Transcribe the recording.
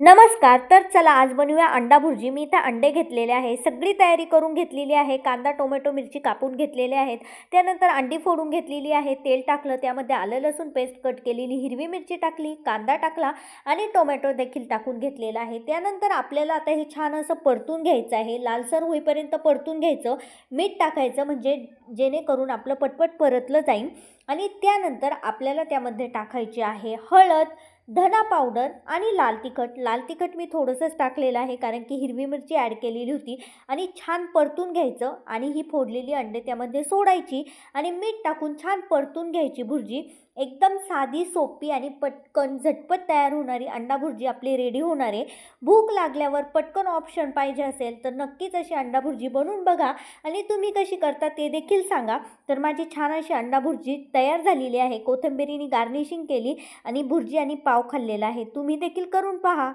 नमस्कार तर चला आज बनवूया अंडा भुर्जी. मी इथं अंडे घेतलेले आहे. सगळी तयारी करून घेतलेली आहे. कांदा टोमॅटो मिरची कापून घेतलेले आहेत. त्यानंतर अंडी फोडून घेतलेली आहे. तेल टाकलं. त्यामध्ये आलं लसूण पेस्ट कट केलेली हिरवी मिरची टाकली कांदा टाकला आणि टोमॅटो देखील टाकून घेतलेला आहे. त्यानंतर आपल्याला आता हे छान असं परतून घ्यायचं आहे. लालसर होईपर्यंत परतून घ्यायचं. मीठ टाकायचं म्हणजे जेणेकरून आपलं पटपट परतलं जाईल. आणि त्यानंतर आपल्याला त्यामध्ये टाकायची आहे हळद धना पावडर आणि लाल तिखट. लाल तिखट मी थोडंसंच टाकलेलं आहे कारण की हिरवी मिरची ॲड केलेली होती आणि छान परतून घ्यायचं आणि ही फोडलेली अंडे त्यामध्ये सोडायची आणि मीठ टाकून छान परतून घ्यायची भुर्जी. एकदम साधी सोपी आणि पटकन झटपट तयार होणारी अंडा भुर्जी आपली रेडी होणार आहे. भूक लागल्यावर पटकन ऑप्शन पाहिजे असेल तर नक्कीच अशी अंडा भुर्जी बनवून बघा आणि तुम्ही कशी करता ते देखील सांगा. तर माझी छान अशी अंडा भुर्जी तयार झालेली आहे. कोथिंबिरीने गार्निशिंग केली आणि भुर्जी आणि पाव खाल्लेला आहे. तुम्ही देखील करून पहा.